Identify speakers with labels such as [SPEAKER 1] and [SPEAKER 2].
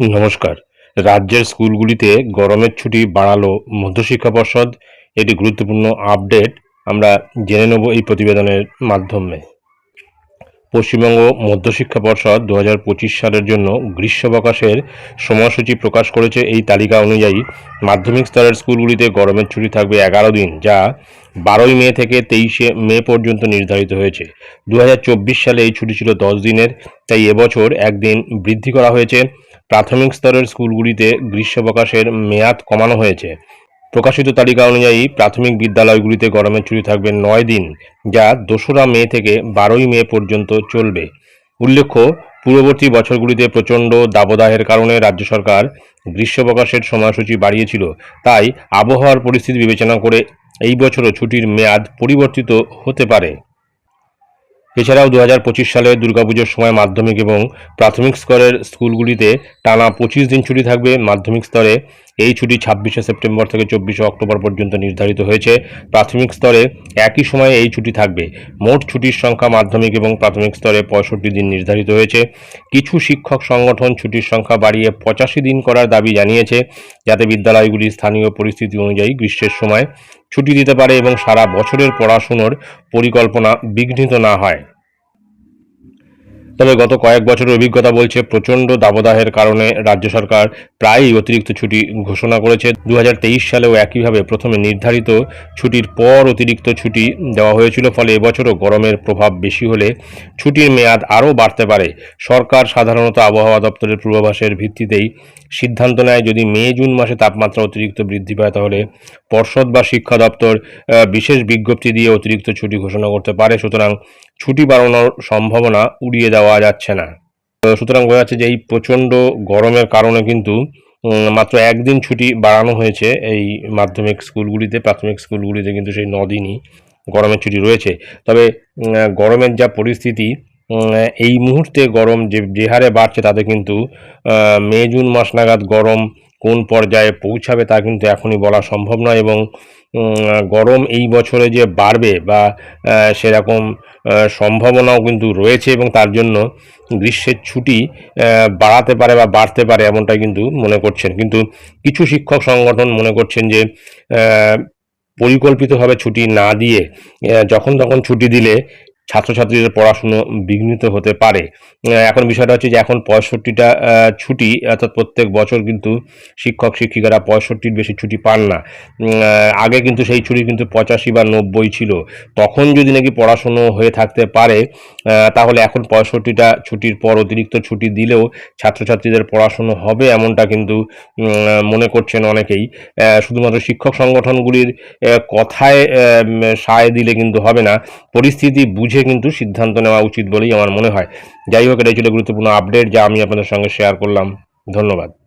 [SPEAKER 1] নমস্কার। রাজ্যের স্কুলগুলিতে গরমের ছুটি বাড়ালো মধ্যশিক্ষা পর্ষদ। এটি গুরুত্বপূর্ণ আপডেট আমরা জেনে নেব এই প্রতিবেদনের মাধ্যমে। পশ্চিমবঙ্গ মধ্যশিক্ষা পর্ষদ দু হাজার পঁচিশ সালের জন্য গ্রীষ্মাবকাশের সময়সূচি প্রকাশ করেছে এই তালিকা অনুযায়ী মাধ্যমিক স্তরের স্কুলগুলিতে গরমের ছুটি থাকবে এগারো দিন, যা বারোই মে থেকে তেইশে মে পর্যন্ত নির্ধারিত হয়েছে। দু হাজার চব্বিশ সালে এই ছুটি ছিল দশ দিনের, তাই এবছর একদিন বৃদ্ধি করা হয়েছে। প্রাথমিক স্তরের স্কুলগুলিতে গ্রীষ্মাবকাশের মেয়াদ কমানো হয়েছে। প্রকাশিত তালিকা অনুযায়ী প্রাথমিক বিদ্যালয়গুলিতে গরমের ছুটি থাকবে নয় দিন, যা দোসরা মে থেকে বারোই মে পর্যন্ত চলবে। উল্লেখ্য, পূর্ববর্তী বছরগুলিতে প্রচণ্ড দাবদাহের কারণে রাজ্য সরকার গ্রীষ্মাবকাশের সময়সূচি বাড়িয়েছিল। তাই আবহাওয়ার পরিস্থিতি বিবেচনা করে এই বছরও ছুটির মেয়াদ পরিবর্তিত হতে পারে। এছাড়াও দু হাজার পঁচিশ সালে দুর্গাপুজোর সময় মাধ্যমিক এবং প্রাথমিক স্তরের স্কুলগুলিতে টানা পঁচিশ দিন ছুটি থাকবে। মাধ্যমিক স্তরে এই ছুটি ছাব্বিশে সেপ্টেম্বর থেকে চব্বিশে অক্টোবর পর্যন্ত নির্ধারিত হয়েছে। প্রাথমিক স্তরে একই সময়ে এই ছুটি থাকবে। মোট ছুটির সংখ্যা মাধ্যমিক এবং প্রাথমিক স্তরে পঁয়ষট্টি দিন নির্ধারিত হয়েছে। কিছু শিক্ষক সংগঠন ছুটির সংখ্যা বাড়িয়ে পঁচাশি দিন করার দাবি জানিয়েছে। যাতে বিদ্যালয়গুলি স্থানীয় পরিস্থিতি অনুযায়ী গ্রীষ্মের সময় ছুটি দিতে পারে এবং সারা বছরের পড়াশুনোর পরিকল্পনা বিঘ্নিত না হয়। তবে গত কয়েক বছরের অভিজ্ঞতা বলছে প্রচণ্ড দাবদাহের কারণে রাজ্য সরকার প্রায়ই অতিরিক্ত ছুটি ঘোষণা করেছে। দু হাজার তেইশ সালেও একইভাবে প্রথমে নির্ধারিত ছুটির পর অতিরিক্ত ছুটি দেওয়া হয়েছিল, ফলে এবছরও গরমের প্রভাব বেশি হলে ছুটির মেয়াদ আরও বাড়তে পারে। সরকার সাধারণত আবহাওয়া দপ্তরের পূর্বাভাসের ভিত্তিতেই সিদ্ধান্ত নেয়, যদি মে জুন মাসে তাপমাত্রা অতিরিক্ত বৃদ্ধি পায়, তাহলে পর্ষদ বা শিক্ষা দপ্তর বিশেষ বিজ্ঞপ্তি দিয়ে অতিরিক্ত ছুটি ঘোষণা করতে পারে। সুতরাং ছুটি বাড়ানোর সম্ভাবনা উড়িয়ে দেওয়া যাচ্ছে না। সুতরাং বোঝা যাচ্ছে যে এই প্রচণ্ড গরমের কারণে কিন্তু মাত্র একদিন ছুটি বাড়ানো হয়েছে এই মাধ্যমিক স্কুলগুলিতে, প্রাথমিক স্কুলগুলিতে কিন্তু সেই নদিনই গরমের ছুটি রয়েছে। তবে গরমের যা পরিস্থিতি এই মুহূর্তে গরম যে যে হারে বাড়ছে তাতে কিন্তু মে জুন মাস নাগাদ গরম কোন পর্যায়ে পৌঁছাবে তা কিন্তু এখনই বলা সম্ভব নয় এবং গরম এই বছরে যে বাড়বে বা সেরকম সম্ভাবনাও কিন্তু রয়েছে এবং তার জন্য গ্রীষ্মের ছুটি বাড়াতে পারে বা বাড়তে পারে এমনটাই কিন্তু মনে করছেন। কিন্তু কিছু শিক্ষক সংগঠন মনে করছেন যে পরিকল্পিতভাবে ছুটি না দিয়ে যখন তখন ছুটি দিলে ছাত্রছাত্রীদের পড়াশুনো বিঘ্নিত হতে পারে। এখন বিষয়টা হচ্ছে যে এখন পঁয়ষট্টিটা ছুটি, অর্থাৎ প্রত্যেক বছর কিন্তু শিক্ষক, শিক্ষিকারা পঁয়ষট্টির বেশি ছুটি পান না। আগে কিন্তু সেই ছুটি কিন্তু পঁচাশি বা নব্বই ছিল। তখন যদি নাকি পড়াশুনো হয়ে থাকতে পারে তাহলে এখন পঁয়ষট্টিটা ছুটির পর অতিরিক্ত ছুটি দিলেও ছাত্রছাত্রীদের পড়াশুনো হবে এমনটা কিন্তু মনে করছেন অনেকেই। শুধুমাত্র শিক্ষক সংগঠনগুলির কথায় সায় দিলে কিন্তু হবে না। পরিস্থিতি বুঝে কিন্তু সিদ্ধান্ত নেওয়া উচিত বলেই আমার মনে হয়। যাই হোক, এটাই ছিল গুরুত্বপূর্ণ আপডেট যা আমি আপনাদের সঙ্গে শেয়ার করলাম। ধন্যবাদ।